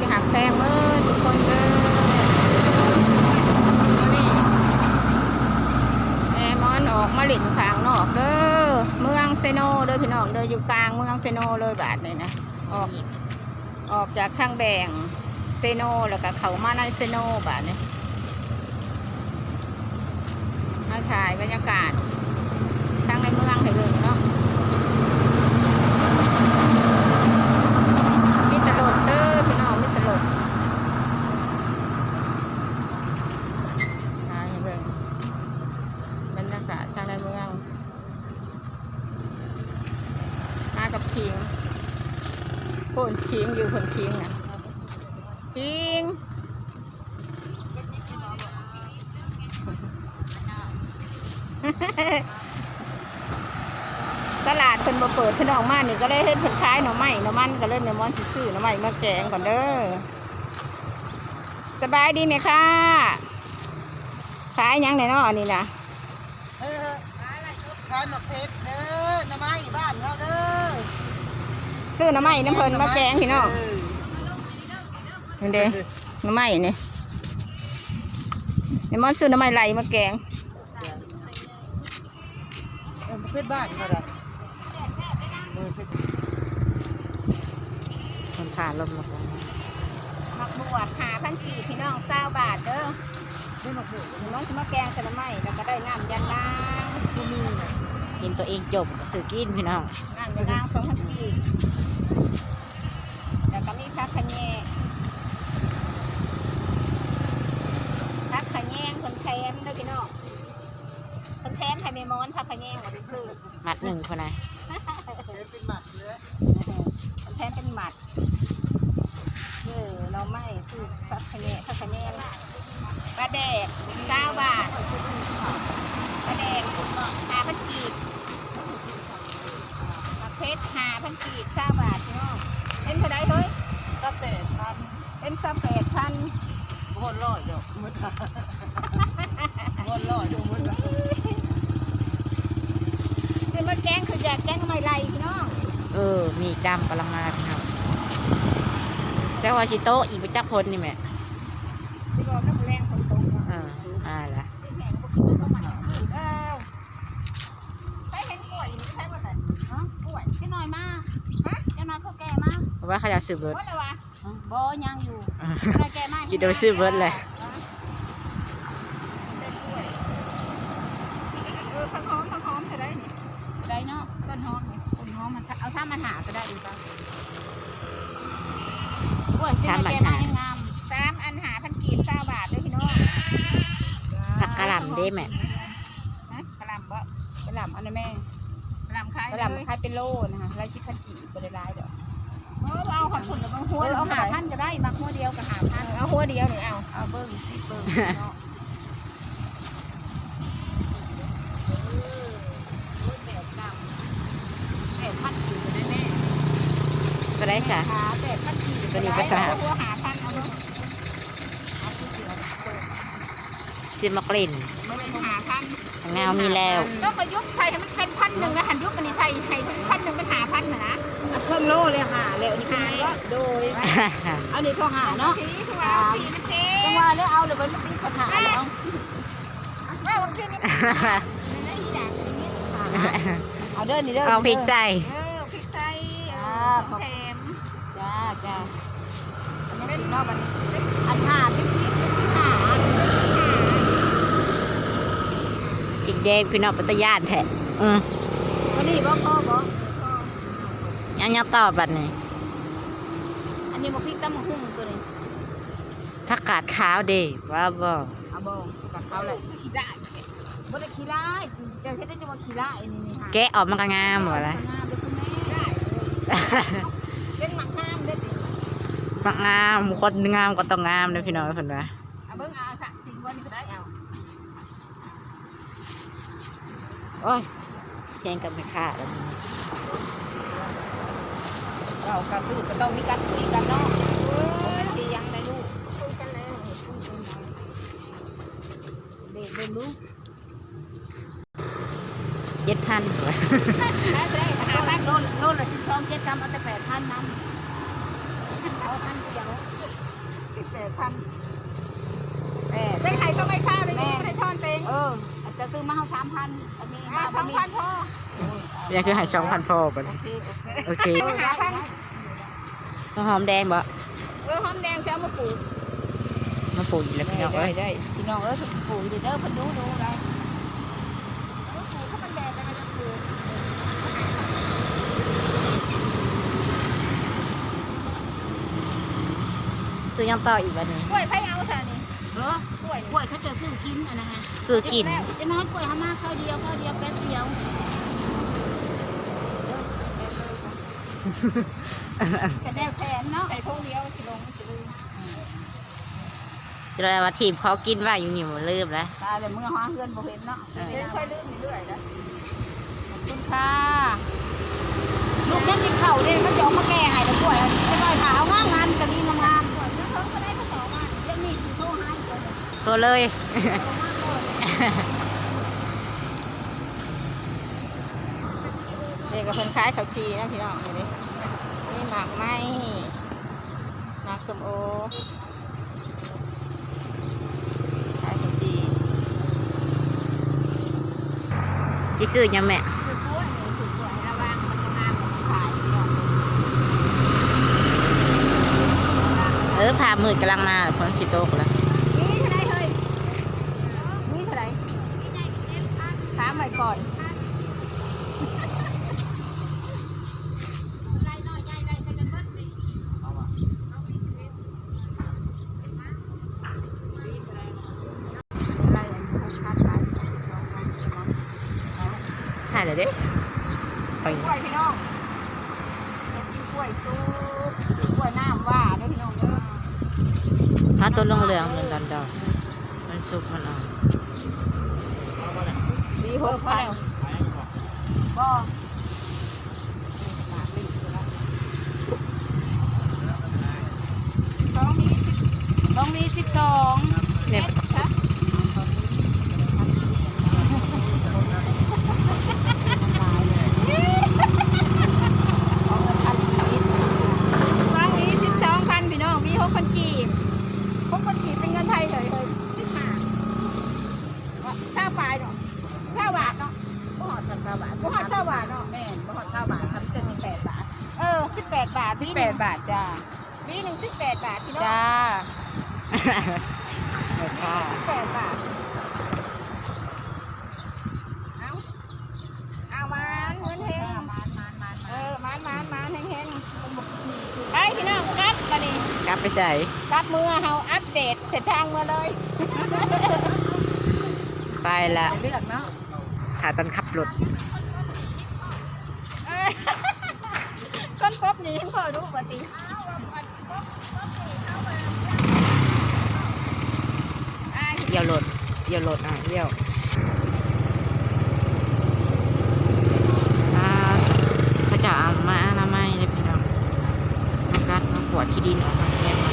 ก็หักแพงเมื่อทุกคนเด้อนี่แอมอนออกมาหลินขางนอกเด้อเมืองเซโนเด้อพี่น้องเด้ออยู่กลางเมืองเซโนเลยบาทเลยนะออกออกจากทางแบ่งเซโนแล้วก็เขามาในเซโนบาทเนี่ยมาถ่ายบรรยากาศทางในเมืองให้เบิ่งเนาะ มีตลกเด้อพี่น้องมีตลกหาให้เบิ่งบรรยากาศทางในเมืองมากับ คิงพ่นคิงอยู่พ่นคิงนะคิงตลาดเพิ่นบ่เปิดเพี่น้องมานี่ก็เลยเฮ็ดเพิ่นขายหน่อไม้หน่อมันก็เลยแม่มอนสิซื้อหน่อไม้มาแกงก่อนเด้อสบายดีไหมคะขายยังไหนนาะอันนี้นะเออขายหมกเพชรเด้อหน้ำไม้บ้านเขาเด้อ ซื้อหน่อไม้น้ำเพิ่นมาแกงพี่น้องเนี่เด้หน่อไม้นี่แม่มอนซื้อหน่อไม้ไหลมาแกงเออหมกเพชรบ้านเขาเด้อเออเพชรคนผ่านลมลงมักบวชหาพันกีพี่น้องเศร้าบาทเด้อนี่หมกเพชรแม่มอนสิมาแกงใส่หน่อไม้แล้วก็ได้น้ำยันนางที่นี่น่ะกินตัวเองจบสื่อกินพี่น้องน้ำยันนางสองพันกี พักขะแยงผักขะแยงคนแถมด้อพี่น้องคนแถมให้แม่มอนผักขะแยงเอาไปซื้อมัดหนึ่งคนไหนะเพชรเป็นหมักเนื้อคนแถมเป็นหมัดเออเราไม่ซื้อผักขะแยงผักขะแยงปลาแดกเก้าบาทปลาแดกหาพันกีบผักเพชรหาพันกีบเก้าบาทพี่น้องเป็นเท่าไรเฮ้ย ก็เป็ดพัน เป็นสับแปดพัน วนลอยเดี๋ยวมุดละวนลอยเดี๋ยวมุดละ คือมาแกงคืออยากแกงทำไมไรพี่น้อง เออ มีดำกำลังมาพี่น้องเจ้าวาชิโตะอีกไปจักพนนี่แม่ที่บอกน้ำแรงตรงๆอ่าอ่าละสิ้นแหงก็กินมาสมัครเออใช้เห็นกล้วยนี่ใช้ว่าแต่ฮะกล้วยพี่น้อยมาฮะเจ้าน้อยเขาแก่มาเพราะว่าเขาจะสืบเบิร์ดว่าอะไรวะบ่ยังอยู่อ่าเจ้าน้อยแก่มาคิดโดยสืบเบิร์ดเลย เป็นกล้วยเออข้าวหอมข้าวหอมจะได้นี่ ได้เนาะ ต้นหอมนี่ ต้นหอมมันเอาซ้ำมันหาก็ได้ดีป่ะโอ้ยเจ้าน้อยแก่มายังงาม สามอันหาพันกีบเก้าบาทด้วยพี่น้อง ผักกะหล่ำเด้แม่ฮะกระหล่ำบ่กระหล่ำอันนั้นแม่กระหล่ำขายกระหล่ำขายเป็นโลนะคะไรชิพันกี่ก็ได้รายดอกเออเอาขอบคุณแล้วบางหัวเออเอาเอาหาหาพัพันนก็ได้มักหัวเดียวกับหาพันเอาหัวเดียวหนึ่งเอาเอาเบิ้งที่เบิ้งเนาะแปดพันกี่ก็ได้แม่ก็ได้จ้ะขาแปดพันกี่ตัวนี้ภาษา เอาหัวหาพันเอาเนอะซิมากลิ่นมันเป็นหาพันแงวมีแล้วต้องมายุบใส่ให้มันเป็นพันหนึ่งนะหันยุบมันนี่ใส่ให้พันหนึ่งเป็นหาพันนะนะเอาเครื่องโลเลยหาแล้วนี่หาก็โดยเอานี่โทรหาเนาะสีคือว่าสีมันเจ๊จังว่าแล้วเอาเลยมันตีปัญหาแล้วว่าวันขึ้นนี่เอาเด้อนี่เด้อเอาพริกใส่เออพริกไทยเออแถมจ้าจ้าอันนี้เป็นนอกมันอันหาเป็นพริกเป็นสิหา พริก แดงพี่น้องปัตยานแท้อืมวันนี้บ่พ่อบ่ยังยังต่อบัดนี้ อันนี้บ่พริกตำบักหุ่งตัวนี้ผักกาดขาวเด้ว่าบ่เอาบ่กับเขาเลยขี้ได้บ่ได้ขี้ร้ายเจ้าเฮ็ดได้จังว่าขี้ร้ายนี่นี่หาแกะออกมันก็งามบ่ล่ะงามเด้อคุณแม่ได้เป็นหมักน้ำได้สิมักงามคนงามก็ต้องงามเด้อพี่น้องเพิ่นว่าเอาเบิ้งเอาสักสิ่งวันนี้ก็ได้เอา โอ้ยแข่งกับแม่ค้าแล้วเราก็ซื้อก็ต้องมีการคุยกันเนาะบ่แม่นสิยังได้ลูกคุยกันแล้วเด็กเบิ่งลูกเจ็ดพันได้ได้หาหาบ้าบ้านนโลนโลนละ12 7กรัมเอาแต่8,000นำเอาพันเดียวเสิบแปดพันแปดได้ไข่ต้องไม่เช่าเลยแม่ไม่ได้ทอนเต็งเอออา จจะซื้อมาเฮาสามพันอันนี้มาสองพันพออยากคือใหายสองพันพอบัดโอนี้เคโอเคโอเคหาพันน้ำหอมแดงบ่เออหอมแดงจะเอามาปลูกมาปลูกอีกแล้วพี่น้องได้เอ้ยได้พี่น้องเอ้ยปู่เด้อเพิ่นดูดูได้ปลูกถ้ามันแดงได้มันจะปลูกซื้อยังต่ออีกบัดนี้กล้วยไผ่เอาซะนี่เออกล้วยกล้วยเขาจะซื้อกินอันนะฮะซื้อกินจะน้อยกล้วยหามาข้าวเดียวข้าวเดียวแป๊บเดียวแต่แนวแทนเนาะใส่ทงเดียวสิลงสิลืมจะได้ว่าทีมเขากินว่าอยู่นี่หมดลืมแล้วตายเลยเมื่อหาเฮือนบ่เห็นเนาะเดี๋ยวค่อยลืมเรื่อยๆนะขอบคุณค่ะลูกยังกินข้าวเด้เขาจะเอามาแก้ ตัวเลย เด็กกับคนขายขาวจีนะพี่น้องนี่นี่หมากไม้หมากสมโอขายขาวจีจิซื้อยังแม่คือกล้วยนี่คือกล้วยระวังมันจะงามกว่าขายพี่น้องเออพามืดกำลังมาพ้นสิโตกแล้ว นี่เท่าไรเฮ้ยนี่เท่าไรถามใหม่ก่อน ใช่ เลยเด้ไปกล้วยพี่น้องจะกินกล้วยซุปกล้วยน้ำว่าเด้อพี่น้องเด้อมาตัวลงเหลืองเหมือนดอนดอกมันสุกมันอ่อนดีหกพันก็ต้องมีสิบต้องมีสิบสองเนี่ย ค่ะวางนี้สิบสองพันพี่น้องมีหกพันกีบหกพันกีบเป็นเงินไทยเลยเลยสิบห้าเท่าปลายเนาะเท่าบาทเนาะ บ่หอดสักเก้าบาท บ่ฮอดเท่าบาทเนาะ แม่นบ่หอดเก้าบาทสามสิบสิบแปดบาท เออสิ บแปดบาทสิบแปดบาทจ้าวีหนึ่งสิบแปดบาทพี่น้องจ้าเดี๋ยวค่ะสิบแปดบาทเอาเอามานเงินเฮงมานมานมานเออมานมานมานเฮงเฮงไปพี่น้องกลับมาดิกลับไปใส่กลับมือเฮาอัปเดตเส้นทางเมื่อเลยไปละเลือกเนาะขาตอนขับรถ เอ้ยคนก บนีพ่อรู้ปฏิเยี่ยวหลดเยี่ยวหลดอะเยี่ยวอ่าเขาจะเอามาอนามัยเลยพี่น้องมากัดมาขวดที่ดินออกมาแค่ไหน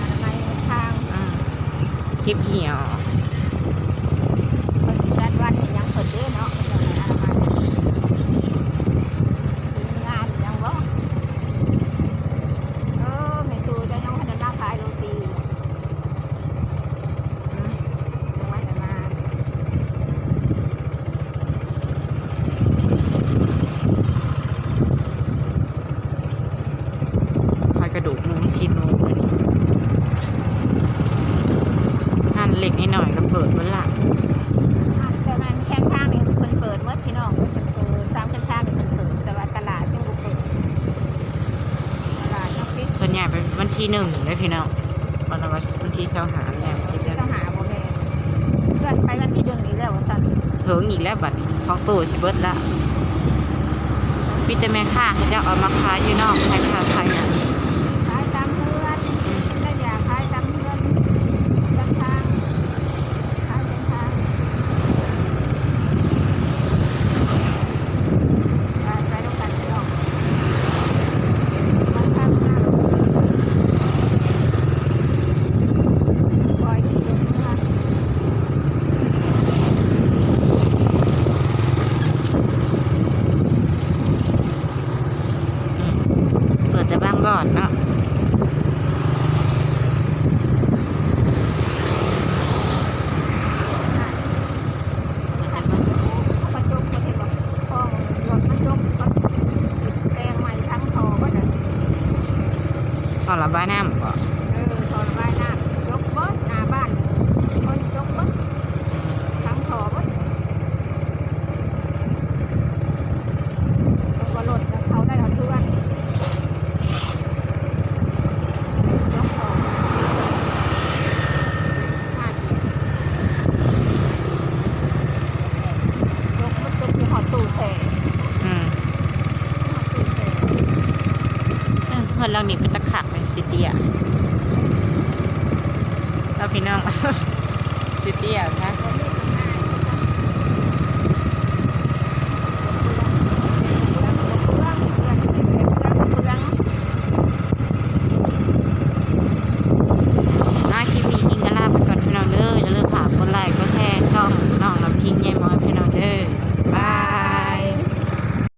อนามัยทาง อ่าเก็บขี้เหนียวออก คนจัดวัดนี่ยังเปิดเด้เนาะอนามัยมีงานยังบ่เออแม่ตูจะยังพัฒนาขายโรตีอยู่ อืม ยังไม่ได้มา คอยกระดูกหมูชิ้นหมูอันนี้หั่นเล็กนิดหน่อยก็เปิดเวลาแต่มันแค่ทางนี่เพิ่นเปิดเมื่อพี่น้องเพิ่นเปิดตามแค่ทางนี่เพิ่นเปิดแต่ว่าตลาดยังบ่เปิดตลาดยังปิดส่วนใหญ่เป็นวันที่หนึ่งเลยพี่น้องวันละวันที่เสาหาเนี่ยที่จะต้องหาบ่แม่นเพื่อนไปวันที่หนึ่งอีกแล้วว่าซั่นเถิงอีกแล้วบัดนี้ของตู้สิเบิดละมีแต่แม่ค้าเขาจะเอามาขายอยู่นอกขายขาขายอย่างนี้ ขายตามเพื่อนได้อยากขายตามเพื่อนตามทางขายเป็นทางไปไปด้วยกันพี่น้องมาทางหน้าปล่อยที่เดินมา เปิดแต่บางบ ก่อน ระบายน้ำก่อนเออถอดไว้หน้ายกบดหน้าบ้านคนยกบดทั้งถอบดแล้วก็รถเขาได้เขาเพื่อนยกถอห้าสิบยกมันจะมีหอตู้แสอืมหอตู้แส เออเพื่อนเรานี่เป็น ตะขักเลยติเตียๆแล้วพี่น้อง เตี้ยนะ